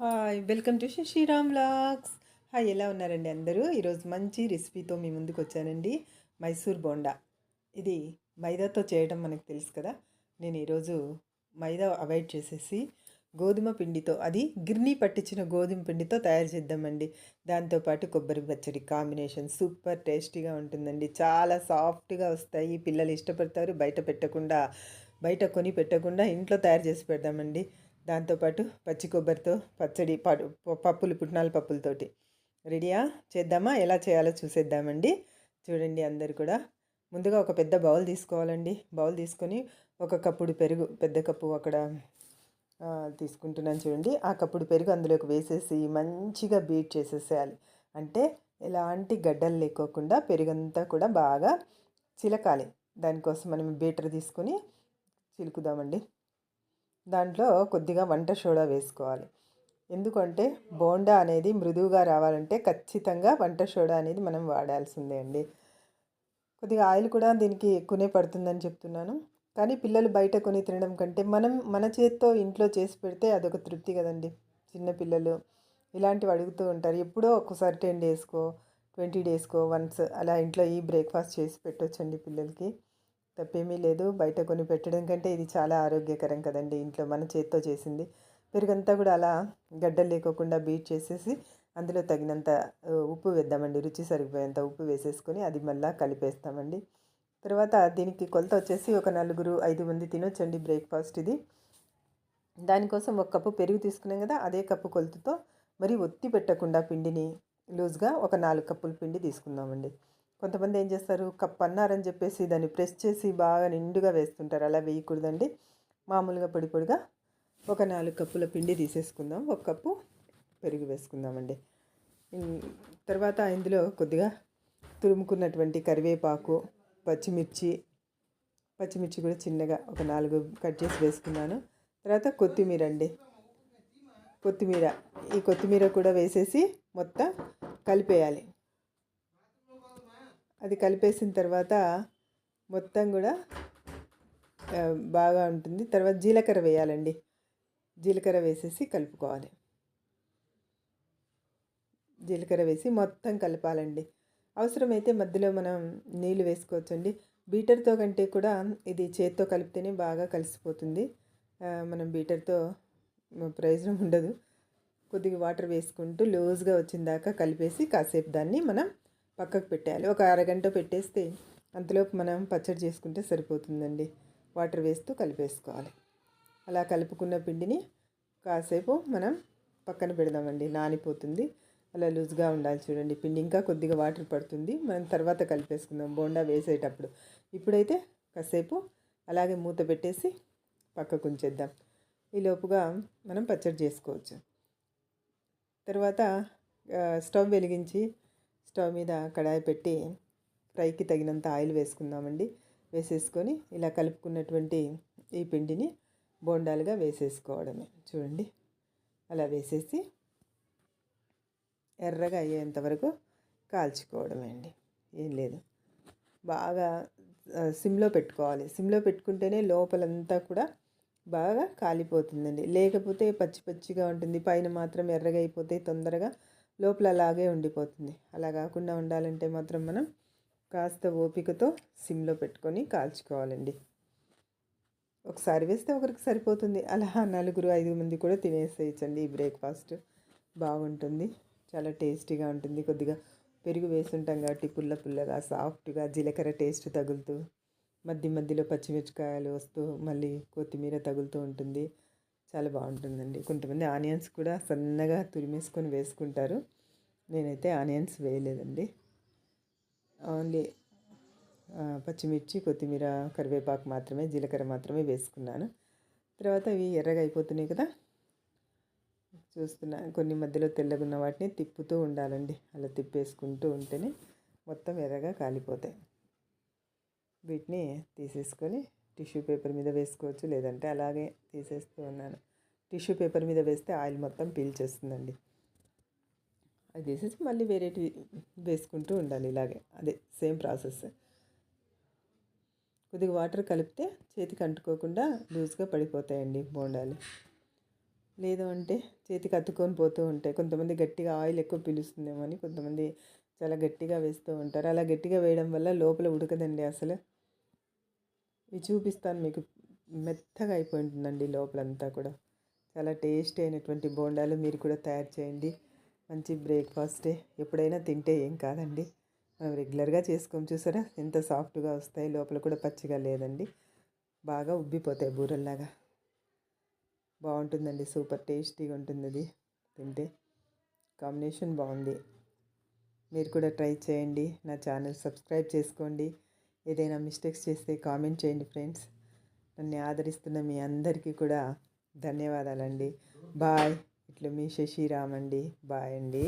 Hi welcome to Sriram లాక్స్ hi ఎలా ఉన్నారండి అందరూ? ఈరోజు మంచి రెసిపీతో మీ ముందుకు వచ్చానండి మైసూర్ బోండా. ఇది మైదాతో చేయడం మనకు తెలుసు కదా? నేను ఈరోజు మైదా అవాయిడ్ చేసేసి గోధుమ పిండితో అది గిర్నీ పట్టించిన గోధుమ పిండితో తయారు చేద్దామండి. దాంతోపాటు కొబ్బరి పచ్చడి కాంబినేషన్ సూపర్ టేస్టీగా ఉంటుందండి. చాలా సాఫ్ట్గా వస్తాయి. పిల్లలు ఇష్టపడతారు. బయట పెట్టకుండా బయట కొని పెట్టకుండా ఇంట్లో తయారు చేసి పెడదామండి. దాంతోపాటు పచ్చి కొబ్బరితో పచ్చడి పప్పులు పుట్నాల పప్పులతోటి. రెడీయా? చేద్దామా? ఎలా చేయాలో చూసేద్దామండి. చూడండి అందరు కూడా. ముందుగా ఒక పెద్ద బౌల్ తీసుకోవాలండి. బౌల్ తీసుకొని ఒక కప్పుడు పెరుగు పెద్ద కప్పు అక్కడ తీసుకుంటున్నాను చూడండి. ఆ కప్పుడు పెరుగు అందులోకి వేసేసి మంచిగా బీట్ చేసేసేయాలి. అంటే ఎలాంటి గడ్డలు లేకోకుండా పెరుగంతా కూడా బాగా చిలకాలి. దానికోసం మనం బీటర్ తీసుకొని చిలుకుదామండి. దాంట్లో కొద్దిగా వంట సోడా వేసుకోవాలి. ఎందుకంటే బోండా అనేది మృదువుగా రావాలంటే ఖచ్చితంగా వంట సోడా అనేది మనం వాడాల్సిందే అండి. కొద్దిగా ఆయిల్ కూడా దీనికి ఎక్కువనే పడుతుందని చెప్తున్నాను. కానీ పిల్లలు బయట కొని తినడం కంటే మనం మన చేత్తో ఇంట్లో చేసి పెడితే అదొక తృప్తి కదండి. చిన్నపిల్లలు ఇలాంటివి అడుగుతూ ఉంటారు. ఎప్పుడో ఒకసారి టెన్ డేస్కో ట్వంటీ డేస్కో వన్స్ అలా ఇంట్లో ఈ బ్రేక్ఫాస్ట్ చేసి పెట్టొచ్చండి పిల్లలకి. తప్పేమీ లేదు. బయట కొని పెట్టడం కంటే ఇది చాలా ఆరోగ్యకరం కదండి. ఇంట్లో మన చేత్తో చేసింది. పెరుగంతా కూడా అలా గడ్డలు లేకోకుండా బీట్ చేసేసి అందులో తగినంత ఉప్పు వేద్దామండి. రుచి సరిపోయేంత ఉప్పు వేసేసుకొని అది మళ్ళీ కలిపేస్తామండి. తర్వాత దీనికి కొలత వచ్చేసి ఒక నలుగురు ఐదు మంది తినొచ్చండి బ్రేక్ఫాస్ట్ ఇది. దానికోసం ఒక కప్పు పెరుగు తీసుకున్నాం కదా అదే కప్పు కొలతతో మరి ఒత్తి పెట్టకుండా పిండిని లూజ్గా ఒక నాలుగు కప్పుల పిండి తీసుకుందామండి. కొంతమంది ఏం చేస్తారు? కప్ అన్నారని చెప్పేసి దాన్ని ప్రెస్ చేసి బాగా నిండుగా వేస్తుంటారు. అలా వేయకూడదండి. మామూలుగా పొడి పొడిగా ఒక నాలుగు కప్పుల పిండి తీసేసుకుందాం. ఒక కప్పు పెరుగు వేసుకుందామండి. తర్వాత ఇందులో కొద్దిగా తురుముకున్నటువంటి కరివేపాకు పచ్చిమిర్చి పచ్చిమిర్చి కూడా చిన్నగా ఒక నాలుగు కట్ చేసి వేసుకున్నాను. తర్వాత కొత్తిమీర అండి. కొత్తిమీర. ఈ కొత్తిమీర కూడా వేసేసి మొత్తం కలిపేయాలి. అది కలిపేసిన తర్వాత మొత్తం కూడా బాగా ఉంటుంది. తర్వాత జీలకర్ర వేయాలండి. జీలకర్ర వేసేసి కలుపుకోవాలి. జీలకర్ర వేసి మొత్తం కలపాలండి. అవసరమైతే మధ్యలో మనం నీళ్ళు వేసుకోవచ్చండి. బీటర్తో కంటే కూడా ఇది చేత్తో కలిపితేనే బాగా కలిసిపోతుంది. మనం బీటర్తో ప్రయోజనం ఉండదు. కొద్దిగా వాటర్ వేసుకుంటూ లూజ్గా వచ్చిన దాకా కలిపేసి కాసేపు దాన్ని మనం పక్కకు పెట్టాలి ఒక అరగంట పెట్టేస్తే అంతలోపు మనం పచ్చడి చేసుకుంటే సరిపోతుందండి. వాటర్ వేస్తూ కలిపేసుకోవాలి. అలా కలుపుకున్న పిండిని కాసేపు మనం పక్కన పెడదామండి. నానిపోతుంది. అలా లూజ్గా ఉండాలి చూడండి. పిండి ఇంకా కొద్దిగా వాటర్ పడుతుంది. మనం తర్వాత కలిపేసుకుందాం. బోండా వేసేటప్పుడు. ఇప్పుడైతే కాసేపు అలాగే మూత పెట్టేసి పక్కకు ఉంచేద్దాం. ఈ లోపుగా మనం పచ్చడి చేసుకోవచ్చు. తర్వాత స్టవ్ వెలిగించి స్టవ్ మీద కడాయి పెట్టి ఫ్రైకి తగినంత ఆయిల్ వేసుకుందామండి. వేసేసుకొని ఇలా కలుపుకున్నటువంటి ఈ పిండిని బోండాలుగా వేసేసుకోవడమే. చూడండి. అలా వేసేసి ఎర్రగా అయ్యేంత వరకు కాల్చుకోవడమే అండి. ఏం లేదు. బాగా సిమ్లో పెట్టుకోవాలి. సిమ్లో పెట్టుకుంటేనే లోపలంతా కూడా బాగా కాలిపోతుందండి. లేకపోతే పచ్చి పచ్చిగా ఉంటుంది. పైన మాత్రం ఎర్రగా అయిపోతే తొందరగా లోపల అలాగే ఉండిపోతుంది. అలా కాకుండా ఉండాలంటే మాత్రం మనం కాస్త ఓపికతో సిమ్లో పెట్టుకొని కాల్చుకోవాలండి. ఒకసారి వేస్తే ఒకరికి సరిపోతుంది. అలా నలుగురు ఐదు మంది కూడా తినేసేయచ్చండి. ఈ బ్రేక్ఫాస్ట్ బాగుంటుంది. చాలా టేస్టీగా ఉంటుంది. కొద్దిగా పెరుగు వేసుంటాం కాబట్టి పుల్ల పుల్లగా సాఫ్ట్గా జీలకర్ర టేస్ట్ తగులుతూ మధ్య మధ్యలో పచ్చిమిరపకాయలు వస్తూ మళ్ళీ కొత్తిమీర తగులుతూ ఉంటుంది. చాలా బాగుంటుందండి. కొంతమంది ఆనియన్స్ కూడా సన్నగా తురిమేసుకొని వేసుకుంటారు. నేనైతే ఆనియన్స్ వేయలేదండి. ఓన్లీ పచ్చిమిర్చి కొత్తిమీర కరివేపాకు మాత్రమే జీలకర్ర మాత్రమే వేసుకున్నాను. తర్వాత ఇవి ఎర్రగా అయిపోతున్నాయి కదా? చూస్తున్నా కొన్ని మధ్యలో తెల్లగున్న వాటిని తిప్పుతూ ఉండాలండి. అలా తిప్పేసుకుంటూ ఉంటేనే మొత్తం ఎర్రగా కాలిపోతాయి. వీటిని తీసేసుకొని టిష్యూ పేపర్ మీద వేసుకోవచ్చు లేదంటే అలాగే తీసేస్తూ ఉన్నాను. టిష్యూ పేపర్ మీద వేస్తే ఆయిల్ మొత్తం పీల్చేస్తుందండి. అది తీసేసి మళ్ళీ వేరేటివి వేసుకుంటూ ఉండాలి ఇలాగే. అదే సేమ్ ప్రాసెస్. కొద్దిగా వాటర్ కలిపితే చేతికి అంటుకోకుండా లూజ్గా పడిపోతాయండి బోండాలు. లేదు అంటే చేతికి అతుక్కొని పోతూ ఉంటాయి. కొంతమంది గట్టిగా ఆయిల్ ఎక్కువ పీలుస్తుందేమో అని కొంతమంది చాలా గట్టిగా వేస్తూ ఉంటారు. అలా గట్టిగా వేయడం వల్ల లోపల ఉడకదండి అసలు. ఇవి చూపిస్తాను మీకు. మెత్తగా అయిపోయి ఉంటుందండి లోపలంతా కూడా. చాలా టేస్ట్ అయినటువంటి బోండాలు మీరు కూడా తయారు చేయండి. మంచి బ్రేక్ఫాస్టే ఎప్పుడైనా తింటే ఏం కాదండి. మనం రెగ్యులర్గా చేసుకోం చూసారా? ఎంత సాఫ్ట్గా వస్తాయి లోపల కూడా పచ్చిగా లేదండి. బాగా ఉబ్బిపోతాయి బూరెల్లాగా. బాగుంటుందండి సూపర్ టేస్టీగా ఉంటుంది అది తింటే. కాంబినేషన్ బాగుంది. మీరు కూడా ట్రై చేయండి నా ఛానల్ సబ్స్క్రైబ్ చేసుకోండి. ఏదైనా మిస్టేక్స్ చేస్తే కామెంట్ చేయండి ఫ్రెండ్స్. నన్ను ఆదరిస్తున్న మీ అందరికీ కూడా ధన్యవాదాలండి. బాయ్. ఇట్లా మీ శశిరామ్ అండి బాయ్ అండి.